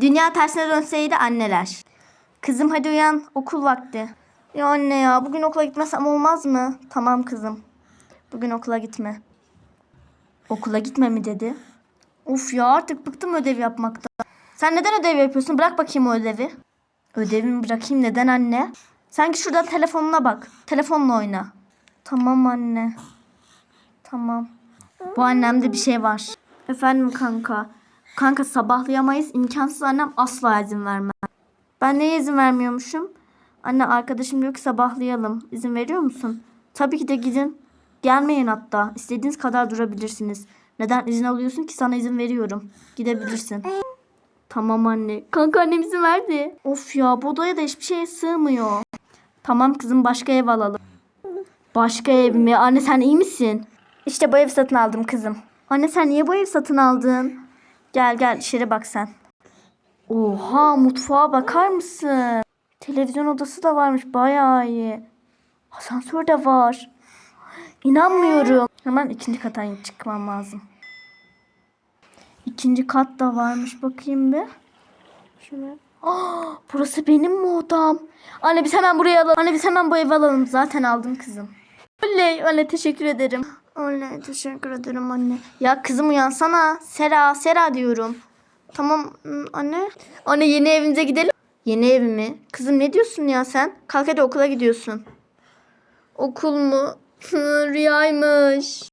Dünya tersine dönseydi anneler. Kızım hadi uyan okul vakti. Ya anne ya bugün okula gitmesem olmaz mı? Tamam kızım. Bugün okula gitme. Okula gitme mi dedi? Of ya artık bıktım ödev yapmaktan. Sen neden ödev yapıyorsun? Bırak bakayım o ödevi. Ödevimi bırakayım neden anne? Sen git şuradan telefonuna bak. Telefonla oyna. Tamam anne. Tamam. Bu annemde bir şey var. Efendim kanka. Kanka sabahlayamayız. İmkansız annem asla izin vermez. Ben neye izin vermiyormuşum? Anne arkadaşım diyor ki sabahlayalım. İzin veriyor musun? Tabii ki de gidin. Gelmeyin hatta. İstediğiniz kadar durabilirsiniz. Neden izin alıyorsun ki sana izin veriyorum. Gidebilirsin. Tamam anne. Kanka annem izin verdi. Of ya bu odaya da hiçbir şeye sığmıyor. Tamam kızım başka ev alalım. Başka ev mi? Anne sen iyi misin? İşte bu evi satın aldım kızım. Anne sen niye bu evi satın aldın? Gel gel içeri bak sen. Oha mutfağa bakar mısın? Televizyon odası da varmış bayağı iyi. Asansör de var. İnanmıyorum. Hemen ikinci kata çıkmam lazım. İkinci kat da varmış bakayım bir. Şöyle. Aa, burası benim mi odam? Anne biz hemen buraya alalım. Anne biz hemen bu evi alalım. Zaten aldım kızım. Oley anne teşekkür ederim. Oley teşekkür ederim anne. Ya kızım uyansana. Sera Sera diyorum. Tamam hmm, anne. Anne yeni evimize gidelim. Yeni ev mi? Kızım ne diyorsun ya sen? Kalk hadi okula gidiyorsun. Okul mu? Rüyaymış.